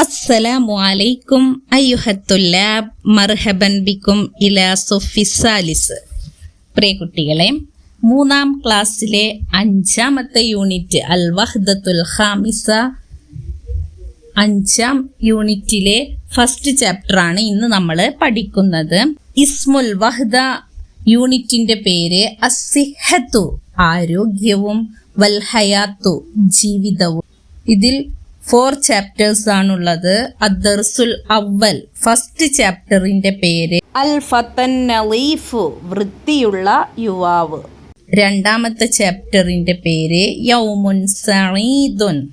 അസ്സലാമു അലൈക്കും അയ്യുഹത്തുല്ലാബ് മർഹബൻ ബിക്കും ഇല പ്രിയ കുട്ടികളെ മൂന്നാം ക്ലാസ്സിലെ അഞ്ചാമത്തെ യൂണിറ്റ് അൽ വഹ്ദത്തുൽ ഖാമിസ അഞ്ചാം യൂണിറ്റിലെ ഫസ്റ്റ് ചാപ്റ്ററാണ് ഇന്ന് നമ്മൾ പഠിക്കുന്നത്. ഇസ്മുൽ വഹ്ദ യൂണിറ്റിന്റെ പേര് അസിഹത്തു ആരോഗ്യവും വൽഹയാത്തു ജീവിതവും. ഇതിൽ ഫോർ ചാപ്റ്റേഴ്സ് ആണുള്ളത്. അദർസുൽ അവൽ ഫസ്റ്റ് ചാപ്റ്ററിന്റെ പേര്. അൽ ഫത്തൻ നലീഫു വൃത്തിയുള്ള യുവാവ്. രണ്ടാമത്തെ ചാപ്റ്ററിന്റെ പേര് യൗമുൻ സഈദുൻ.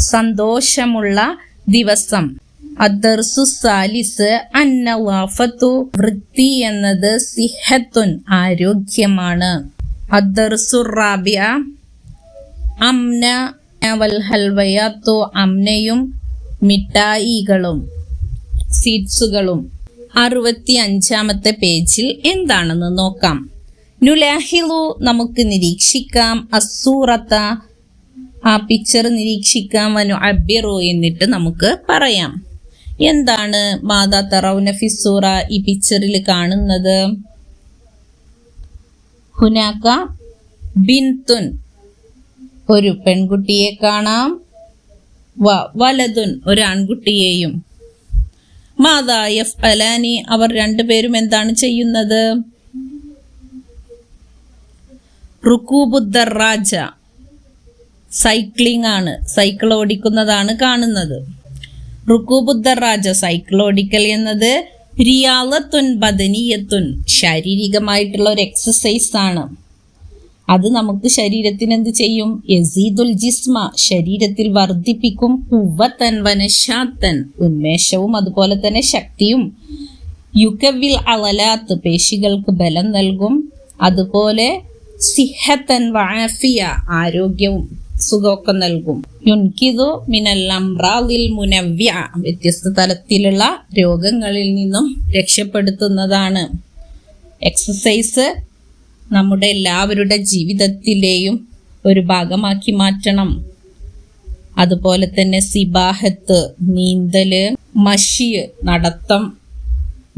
സന്തോഷമുള്ള ദിവസം. അദർസു സാലിസ് അന്നവാഫത്തു വൃത്തി എന്നത് സിഹത്തുൻ ആരോഗ്യമാണ്. അദ്ദർസു റാബിയ അംന വൽ അമ്നയും മിഠായികളും സീഡ്സുകളും അറുപത്തി അഞ്ചാമത്തെ പേജിൽ എന്താണെന്ന് നോക്കാം. നുലാഹിലു നമുക്ക് നിരീക്ഷിക്കാം. അസൂറത്ത ആ പിക്ചർ നിരീക്ഷിക്കാം. വനു അബ്യറു എന്നിട്ട് നമുക്ക് പറയാം. എന്താണ് മാതാ തറൗന ഫിസൂറ ഈ പിക്ചറിൽ കാണുന്നത്? ഹുനാക്ക ബിൻതുൻ ഒരു പെൺകുട്ടിയെ കാണാം. വ വലതുൻ ഒരു ആൺകുട്ടിയെയും മാതാ എഫ് അലാനി അവർ രണ്ടുപേരും എന്താണ് ചെയ്യുന്നത്? റുക്കൂബുദ്ദറാജ സൈക്ലിംഗ് ആണ് സൈക്കിൾ ഓടിക്കുന്നതാണ് കാണുന്നത്. റുക്കൂബുദ്ദറാജ സൈക്കിൾ ഓടിക്കൽ എന്നത് റിയാലത്തുൻ ബദനീയത്തുൻ. ശാരീരികമായിട്ടുള്ള ഒരു എക്സസൈസ് ആണ്. അത് നമുക്ക് ശരീരത്തിന് എന്ത് ചെയ്യും? യസീദുൽ ജിസ്മ ശരീരത്തിൽ വർദ്ധിപ്പിക്കും. കുവത്തൻ വനശാത്തൻ. ഉന്മേഷവും അതുപോലെ തന്നെ ശക്തിയും. യുക്കവിൽ അളലാത്ത് പേശികൾക്ക് ബലം നൽകും. അതുപോലെ സിഹത്തൻ വാഫിയ ആരോഗ്യവും സുഖമൊക്കെ നൽകും. യുൻകിതു മിനല്ലംറാദിൽ മുനവ്യ വ്യത്യസ്ത തലത്തിലുള്ള രോഗങ്ങളിൽ നിന്നും രക്ഷപ്പെടുത്തുന്നതാണ്. എക്സസൈസ് നമ്മുടെ എല്ലാവരുടെ ജീവിതത്തിലെയും ഒരു ഭാഗമാക്കി മാറ്റണം. അതുപോലെ തന്നെ സിബാഹത്ത് നീന്തൽ മഷി നടത്തം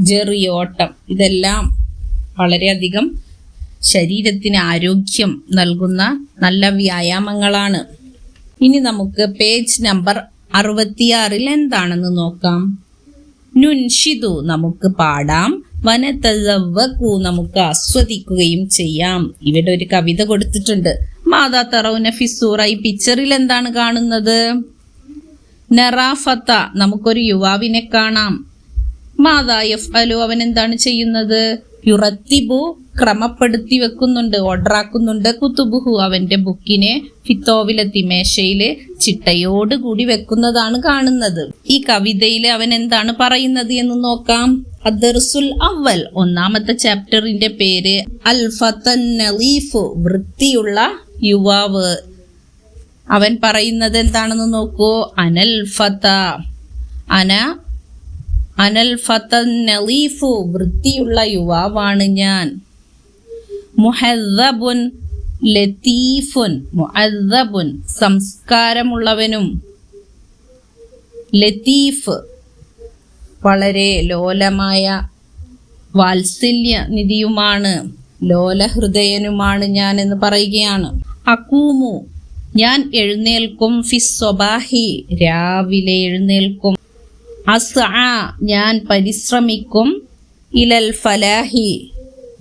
ജെറിയോട്ടം ഇതെല്ലാം വളരെയധികം ശരീരത്തിന് ആരോഗ്യം നൽകുന്ന നല്ല വ്യായാമങ്ങളാണ്. ഇനി നമുക്ക് പേജ് നമ്പർ അറുപത്തിയാറിൽ എന്താണെന്ന് നോക്കാം. നുൻഷിതു നമുക്ക് പാടാം. വനത്തവക്കു നമുക്ക് ആസ്വദിക്കുകയും ചെയ്യാം. ഇവിടെ ഒരു കവിത കൊടുത്തിട്ടുണ്ട്. മാതാ തറൗന ഫിസൂറ ഈ പിക്ചറിൽ എന്താണ് കാണുന്നത്? നറാഫത്ത നമുക്കൊരു യുവാവിനെ കാണാം. മാതാ എഫ് അലു അവൻ എന്താണ് ചെയ്യുന്നത്? യുറത്തിബു ക്രമപ്പെടുത്തി വെക്കുന്നുണ്ട് ഓർഡറാക്കുന്നുണ്ട്. കുത്തുബുഹു അവന്റെ ബുക്കിനെ ഫിത്തോവിലെത്തി മേശയിൽ ചിട്ടയോട് കൂടി വെക്കുന്നതാണ് കാണുന്നത്. ഈ കവിതയിൽ അവൻ എന്താണ് പറയുന്നത് എന്ന് നോക്കാം. അദർസുൽ അവൽ ഒന്നാമത്തെ ചാപ്റ്ററിന്റെ പേര് അൽ ഫത്തൻ നലീഫ് വൃത്തിയുള്ള യുവാവ്. അവൻ പറയുന്നത് എന്താണെന്ന് നോക്കൂ. അനൽ ഫത അന അനൽ ഫത്തൻ നലീഫു വൃത്തിയുള്ള യുവാവാണ് ഞാൻ. മുഹദ്ബുൻ ലത്തീഫുൻ മുഹദ്ബുൻ സംസ്കാരമുള്ളവനും. ലത്തീഫ് വളരെ ലോലമായ വാത്സല്യ നിധിയുമാണ് ലോലഹൃദയനുമാണ് ഞാൻ എന്ന് പറയുകയാണ്. അക്കൂമു ഞാൻ എഴുന്നേൽക്കും ഫിസ്വബാഹി രാവിലെ എഴുന്നേൽക്കും. അസ്ആ ഞാൻ പരിശ്രമിക്കും ഇലൽ ഫലാഹി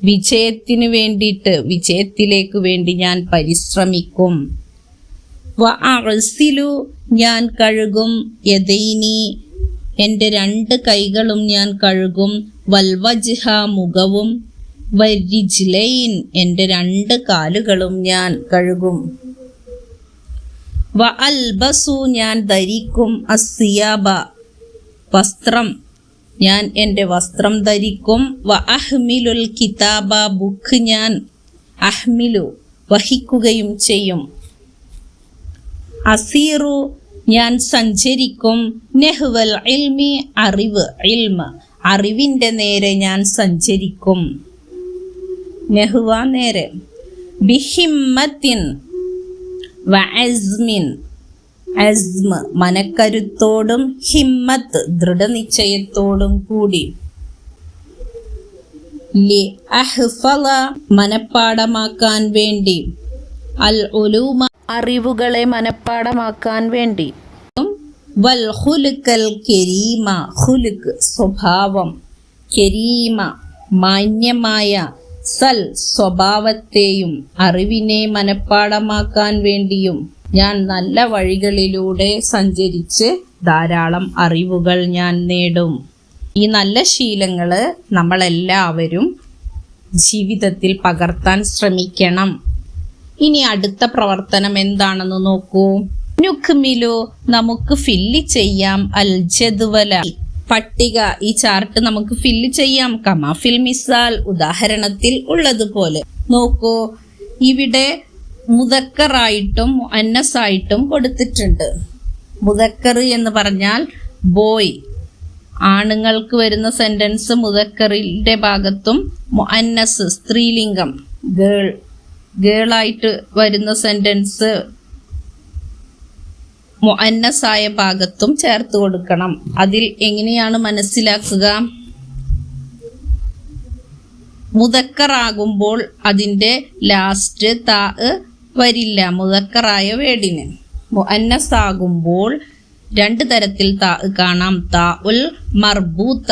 വിജയത്തിന് വേണ്ടിയിട്ട് വിജയത്തിലേക്ക് വേണ്ടി ഞാൻ പരിശ്രമിക്കും. വ അഴ്സിലു ഞാൻ കഴുകും യദൈനി എന്റെ രണ്ട് കൈകളും ഞാൻ കഴുകും. വൽവജിഹ മുഖവും. വരിജിലയിൻ എന്റെ രണ്ട് കാലുകളും ഞാൻ കഴുകും. വ അൽബസു ഞാൻ ധരിക്കും. അസിയാബ വസ്ത്രം ഞാൻ എന്റെ വസ്ത്രം ധരിക്കും. വ അഹ്മിലുൽ കിതാബ ബുക്ക് ഞാൻ അഹ്മിലു വഹിക്കുകയും ചെയ്യും. അസീറു ഞാൻ സഞ്ചരിക്കും നെഹ്വൽ ഇൽമി അറിവ് ഇൽമ. അറിവിന്റെ നേരെ ഞാൻ സഞ്ചരിക്കും. നെഹ്വ നേരെ. ബിഹിമ്മത്തിൻ വഅസ്മിൻ. അസ്മ മനക്കരുത്തോടും ഹിമ്മത്ത് ദൃഢനിശ്ചയത്തോടും കൂടി. ലി അഹ്ഫല മനപ്പാടമാക്കാൻ വേണ്ടി. അൽ ഉലൂമ അറിവുകളെ മനഃപ്പാടമാക്കാൻ വേണ്ടി. വൽ ഹുലുക്കൽ കെരീമ ഹുലുക്ക് സ്വഭാവം. കെരീമ മാന്യമായ സൽ സ്വഭാവത്തെയും അറിവിനെ മനഃപ്പാടമാക്കാൻ വേണ്ടിയും ഞാൻ നല്ല വഴികളിലൂടെ സഞ്ചരിച്ച് ധാരാളം അറിവുകൾ ഞാൻ നേടും. ഈ നല്ല ശീലങ്ങൾ നമ്മളെല്ലാവരും ജീവിതത്തിൽ പകർത്താൻ ശ്രമിക്കണം. ഇനി അടുത്ത പ്രവർത്തനം എന്താണെന്ന് നോക്കൂ. നുക്മിലു നമുക്ക് ഫില്ല് ചെയ്യാം അൽ ജദ്വല. പട്ടിക ഈ ചാർട്ട് നമുക്ക് ഫില്ല് ചെയ്യാം. കമാഫിൽ മിസാൽ ഉദാഹരണത്തിൽ ഉള്ളതുപോലെ. നോക്കൂ ഇവിടെ മുതക്കറായിട്ടും അന്നസായിട്ടും കൊടുത്തിട്ടുണ്ട്. മുതക്കർ എന്ന് പറഞ്ഞാൽ ബോയ് ആണുങ്ങൾക്ക് വരുന്ന സെന്റൻസ് മുതക്കറിന്റെ ഭാഗത്തും അന്നസ് സ്ത്രീലിംഗം ഗേൾ ഗേളായിട്ട് വരുന്ന സെന്റൻസ് മുഅന്നസായ ഭാഗത്തും ചേർത്ത് കൊടുക്കണം. അതിൽ എങ്ങനെയാണ് മനസ്സിലാക്കുക? മുതക്കറാകുമ്പോൾ അതിന്റെ ലാസ്റ്റ് താ വരില്ല. മുതക്കറായ വേടിന് മുഅന്നസാകുമ്പോൾ രണ്ട് തരത്തിൽ താ കാണാം. താ ഉൽ മർബൂത്ത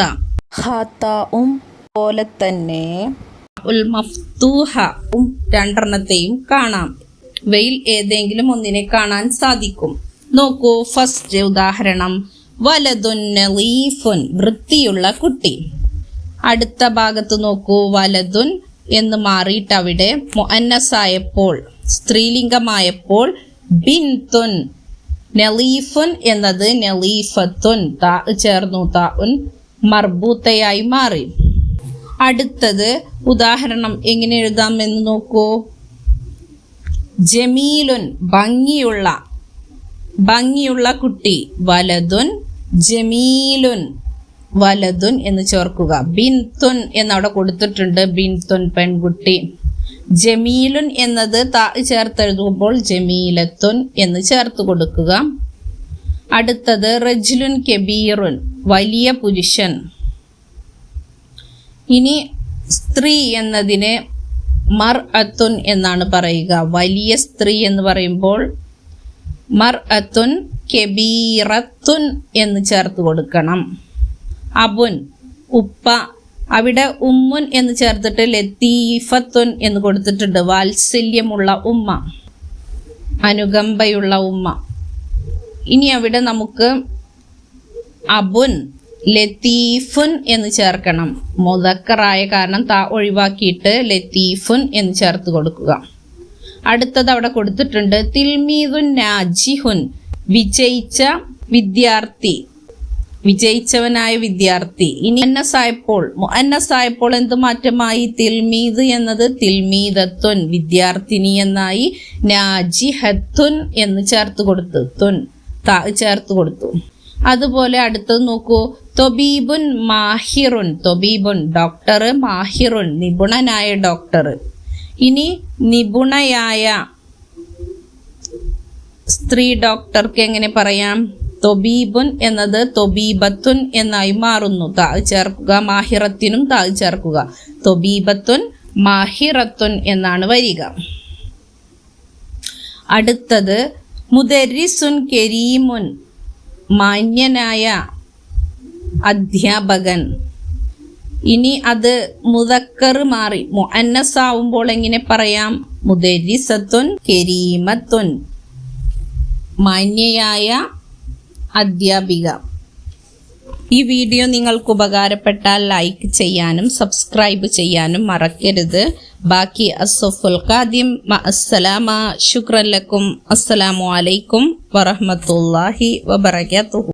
ഹാത്താവും പോലെ തന്നെ ഉൽ മഫ്തൂഹ രണ്ടെണ്ണത്തെയും കാണാം. വെയിൽ ഏതെങ്കിലും ഒന്നിനെ കാണാൻ സാധിക്കും. നോക്കൂ ഫസ്റ്റ് ഉദാഹരണം. വലതുൻ നളീഫുൻ വൃത്തിയുള്ള കുട്ടി. അടുത്ത ഭാഗത്ത് നോക്കൂ വലതുൻ എന്ന് മാറിയിട്ട് അവിടെ മുഅന്നസായപ്പോൾ സ്ത്രീലിംഗമായപ്പോൾ ബിൻതുൻ. നലീഫുൻ എന്നത് നലീഫത്തുൻ താ ചേർന്നു താ ഉൻ മർബൂത്തയായി മാറി. അടുത്തത് ഉദാഹരണം എങ്ങനെ എഴുതാം എന്ന് നോക്കൂ. ജമീലുൻ ഭംഗിയുള്ള ഭംഗിയുള്ള കുട്ടി വലതുൻ ജമീലുൻ വലതുൻ എന്ന് ചേർക്കുക. ബിൻതുൻ എന്നവിടെ കൊടുത്തിട്ടുണ്ട് ബിൻതുൻ പെൺകുട്ടി. ജമീലുൻ എന്നത് ചേർത്തെഴുതുമ്പോൾ ജമീലത്തുൻ എന്ന് ചേർത്ത് കൊടുക്കുക. അടുത്തത് റജ്ലുൻ കെബീറുൻ വലിയ പുരുഷൻ. ഇനി സ്ത്രീ എന്നതിനെ മർ അത്തുൻ എന്നാണ് പറയുക. വലിയ സ്ത്രീ എന്ന് പറയുമ്പോൾ മർ അത്തുൻ കെബീറത്തുൻ എന്ന് ചേർത്ത് കൊടുക്കണം. അബുൻ ഉപ്പ അവിടെ ഉമ്മുൻ എന്ന് ചേർത്തിട്ട് ലത്തീഫത്തുൻ എന്ന് കൊടുത്തിട്ടുണ്ട്. വാത്സല്യമുള്ള ഉമ്മ അനുകമ്പയുള്ള ഉമ്മ. ഇനി അവിടെ നമുക്ക് അബുൻ ലത്തീഫുൻ എന്ന് ചേർക്കണം. മുതക്കറായ കാരണം താ ഒഴിവാക്കിയിട്ട് ലത്തീഫുൻ എന്ന് ചേർത്ത് കൊടുക്കുക. അടുത്തത് അവിടെ കൊടുത്തിട്ടുണ്ട് തിൽമീദുൻ നാജിഹുൻ വിജയിച്ച വിദ്യാർത്ഥി. വിജയിച്ചവനായ വിദ്യാർത്ഥി. ഇനി അന്നസായപ്പോൾ അന്നസായപ്പോൾ എന്ത് മാറ്റമായി? തിൽമീദ് എന്നത് തിൽമീദത്തുൻ വിദ്യാർത്ഥിനി എന്നായി നാജിഹത്തുൻ എന്ന് ചേർത്ത് കൊടുത്തു. തുൻ ചേർത്ത് കൊടുത്തു. അതുപോലെ അടുത്തത് നോക്കൂ. തൊബീബുൻ മാഹിറുൻ തൊബീബുൻ ഡോക്ടർ മാഹിറുൻ നിപുണനായ ഡോക്ടർ ഇനി നിപുണയായ സ്ത്രീ ഡോക്ടർക്ക് എങ്ങനെ പറയാം? തൊബീബുൻ എന്നത് തൊബീബത്തുൻ എന്നായി മാറുന്നു. താ ചേർക്കുക മാഹിറത്തിനും താ ചേർക്കുക. തൊബീബത്തുൻ മാഹിറത്തുൻ എന്നാണ് വരിക. അടുത്തത് മുദരിസുൻ കരീമുൻ. മാന്യനായ അധ്യാപകൻ. ഇനി അത് മുതക്കർ മാറി. മുഅന്നസാവുമ്പോൾ എങ്ങനെ പറയാം? മുദരിസത്തുൻ കരീമത്തുൻ. മാന്യയായ അധ്യാപിക. ഈ വീഡിയോ നിങ്ങൾക്ക് ഉപകാരപ്പെട്ടാൽ ലൈക്ക് ചെയ്യാനും സബ്സ്ക്രൈബ് ചെയ്യാനും മറക്കരുത്. ബാക്കി അസഫുൽ ഖാദിം അസ്സലാമ ശുക്രല്ലക്കും അസ്സലാമു അലൈക്കും വറഹമത്തല്ലാഹി വബർക്കാത്തുഹു